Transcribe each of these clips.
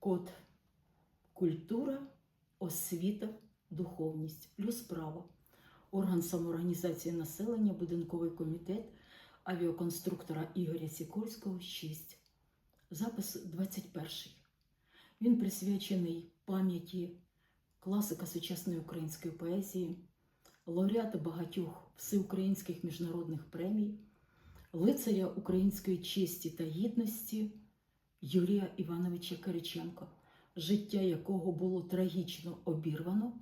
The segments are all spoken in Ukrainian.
Код культура, освіта, духовність, плюс право. Орган самоорганізації населення, будинковий комітет авіаконструктора Ігоря Сікорського 6. Запис 21. Він присвячений пам'яті класика сучасної української поезії, лауреата багатьох всеукраїнських міжнародних премій, лицаря української честі та гідності Юрія Івановича Кириченка, життя якого було трагічно обірвано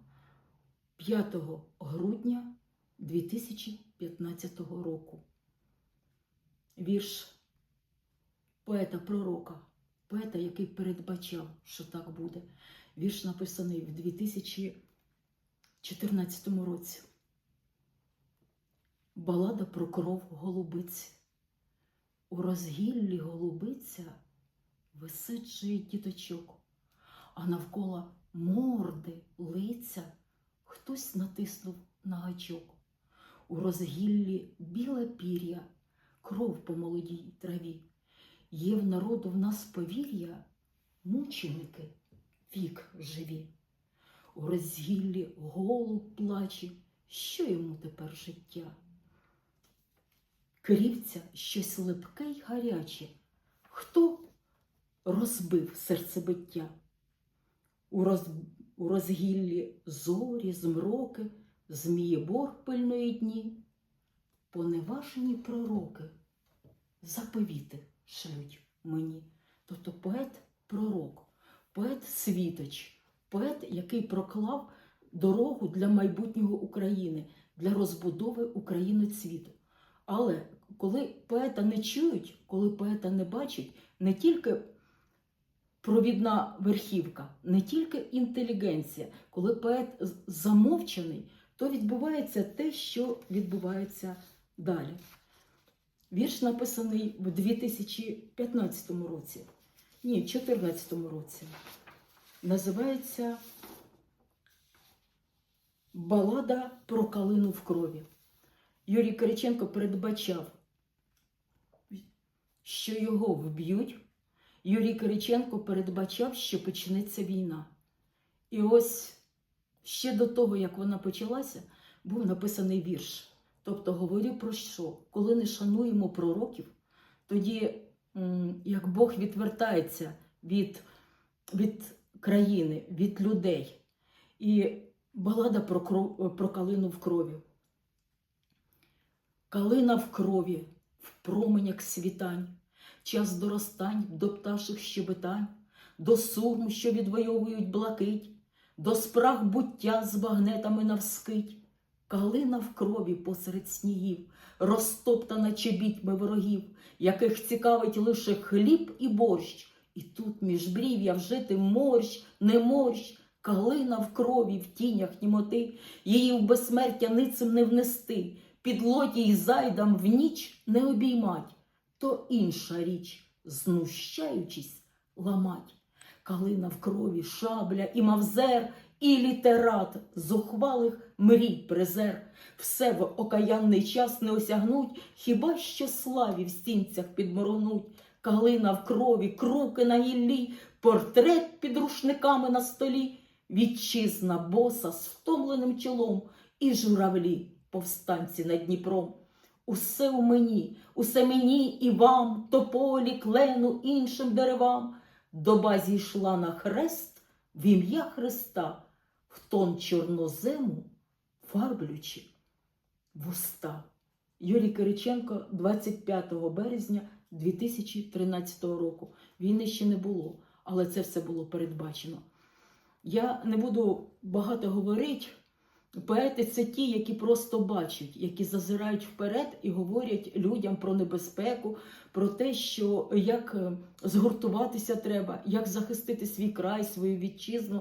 5 грудня 2015 року. Вірш поета-пророка, поета, який передбачав, що так буде. Вірш написаний в 2014 році. Балада про кров голубиці. У розгіллі голубиця висиджує діточок, а навколо морди, лиця хтось натиснув на гачок. У розгіллі біле пір'я, кров по молодій траві. Є в народу в нас повір'я, мученики вік живі. У розгіллі голуб плаче, що йому тепер життя? Крівця щось липке й гаряче. Хто розбив серцебиття? У, роз... у розгіллі зорі, змроки, змієбор пильної дні, поневажені пророки, заповіти шлють мені. Тобто поет-пророк, поет-світоч, поет, який проклав дорогу для майбутнього України, для розбудови України світу. Але коли поета не чують, коли поета не бачать, не тільки провідна верхівка, не тільки інтелігенція, коли поет з- замовчаний, то відбувається те, що відбувається далі. Вірш написаний в 2015 році, ні, в 2014 році. Називається Балада про калину в крові. Юрій Кириченко передбачав, що його вб'ють. Юрій Кириченко передбачав, що почнеться війна. І ось ще до того, як вона почалася, був написаний вірш. Тобто говорю про що? Коли не шануємо пророків, тоді як Бог відвертається від, від країни, від людей. І балада про, кров, про калину в крові. Калина в крові, в променях світань, час доростань до пташих щебетань, до сурм, що відвоюють блакить, до спраг буття з багнетами навскить. Калина в крові посеред снігів, розтоптана чобітьми ворогів, яких цікавить лише хліб і борщ. І тут між брів'я вжити морщ, не морщ, калина в крові, в тінях німоти, її в безсмертя ницим не внести, під лоті й зайдам в ніч не обіймать, то інша річ, знущаючись, ламать. Калина в крові, шабля і мавзер, і літерат зухвалих мрій призер. Все в окаянний час не осягнуть, хіба що славі в стінцях підморгнуть. Калина в крові, круки на гіллі, портрет під рушниками на столі, вітчизна боса з втомленим чолом і журавлі, повстанці над Дніпром. Усе у мені, усе мені і вам, тополі, клену, іншим деревам. Доба зійшла на хрест в ім'я Христа, в тон чорнозему, фарблючи вуста. Юрій Кириченко 25 березня 2013 року. Війни ще не було, але це все було передбачено. Я не буду багато говорити. Поети це ті, які просто бачать, які зазирають вперед і говорять людям про небезпеку, про те, що як е, згуртуватися треба, як захистити свій край, свою вітчизну.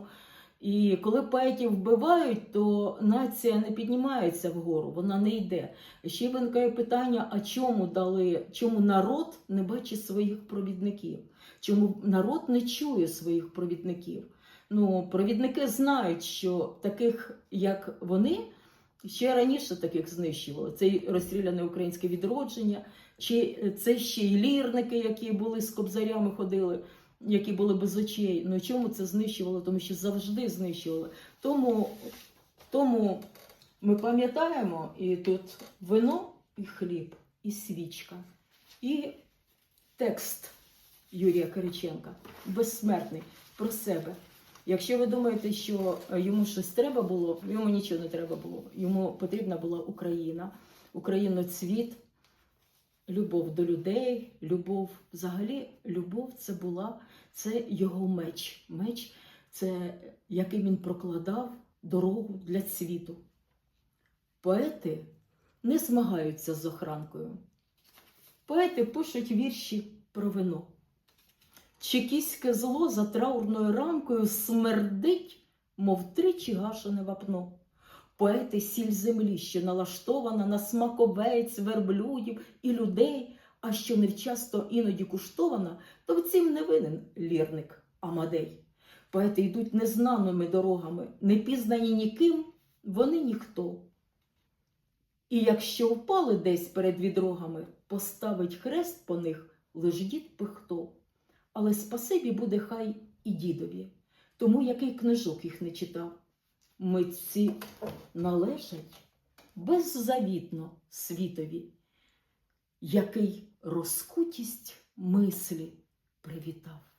І коли поетів вбивають, то нація не піднімається вгору, вона не йде. Ще виникає питання: а чому дали, чому народ не бачить своїх провідників? Чому народ не чує своїх провідників? Ну, провідники знають, що таких, як вони, ще раніше таких знищували. Це розстріляне українське відродження, чи це ще й лірники, які були з кобзарями ходили. які були без очей. Ну чому це знищувало? Тому що завжди знищували. Тому, тому ми пам'ятаємо, і тут вино, і хліб, і свічка, і текст Юрія Кириченка, безсмертний про себе. Якщо ви думаєте, що е, йому щось треба було, йому нічого не треба було. Йому потрібна була Україна, Україноцвіт, любов до людей, любов, взагалі, любов це була це його меч. Меч це яким він прокладав дорогу для світу. Поети не змагаються з охранкою. Поети пишуть вірші про вино. Чекіське зло за траурною ранкою смердить, мов тричі гашене вапно. Поети сіль землі, що налаштована на смаковець, верблюдів і людей, а що невчасто іноді куштована, то в цім не винен лірник Амадей. Поети йдуть незнаними дорогами, не пізнані ніким, вони ніхто. І якщо впали десь перед відрогами, поставить хрест по них лиш дід пихто. Але спасибі буде хай і дідові, тому який книжок їх не читав. Митці належать беззавітно світові, який розкутість мислі привітав.